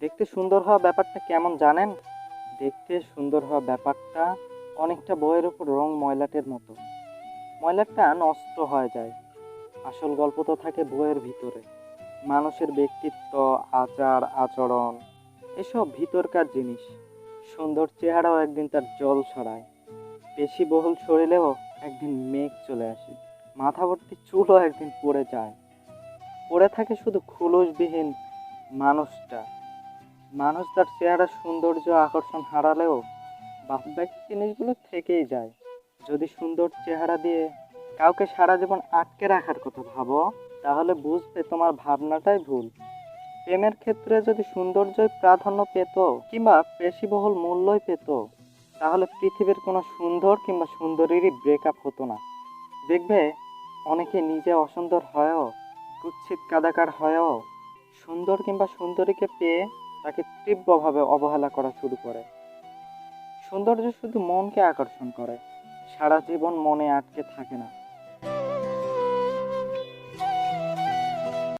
দেখতে সুন্দর হওয়া ব্যাপারটা কেমন জানেন? দেখতে সুন্দর হওয়া ব্যাপারটা অনেকটা বইয়ের উপর রং ময়লাটের মতো। ময়লাটা নষ্ট হয়ে যায়। আসল গল্প তো থাকে বইয়ের ভিতরে। মানুষের ব্যক্তিত্ব, আচার, আচরণ, এসব ভিতরকার জিনিস। সুন্দর চেহারাও একদিন তার জল ছড়ায়। বেশি বহুল শরীরেও একদিন মেঘ চলে আসে। মাথা ভর্তি চুলও একদিন পড়ে যায়। পড়ে থাকে শুধু খুলুসবিহীন মানুষটা। মানুষ তার চেহারা সৌন্দর্য আকর্ষণ হারালেও বাকি জিনিসগুলো থেকেই যায়। যদি সুন্দর চেহারা দিয়ে কাউকে সারা জীবন আটকে রাখার কথা ভাবো, তাহলে বুঝবে তোমার ভাবনাটাই ভুল। প্রেমের ক্ষেত্রে যদি সৌন্দর্যই প্রাধান্য পেত কিংবা পেশিবহুল মূল্যই পেত, তাহলে পৃথিবীর কোনো সুন্দর কিংবা সুন্দরীরই ব্রেকআপ হতো না। দেখবে, অনেকে নিজে অসুন্দর হয়েও কুচ্ছিত কাদাকার হয়েও সুন্দর কিংবা সুন্দরীকে পেয়ে তাকে তীব্রভাবে অবহেলা করা শুরু করে। সৌন্দর্য শুধু মনকে আকর্ষণ করে। সারা জীবন মনে আটকে থাকে না।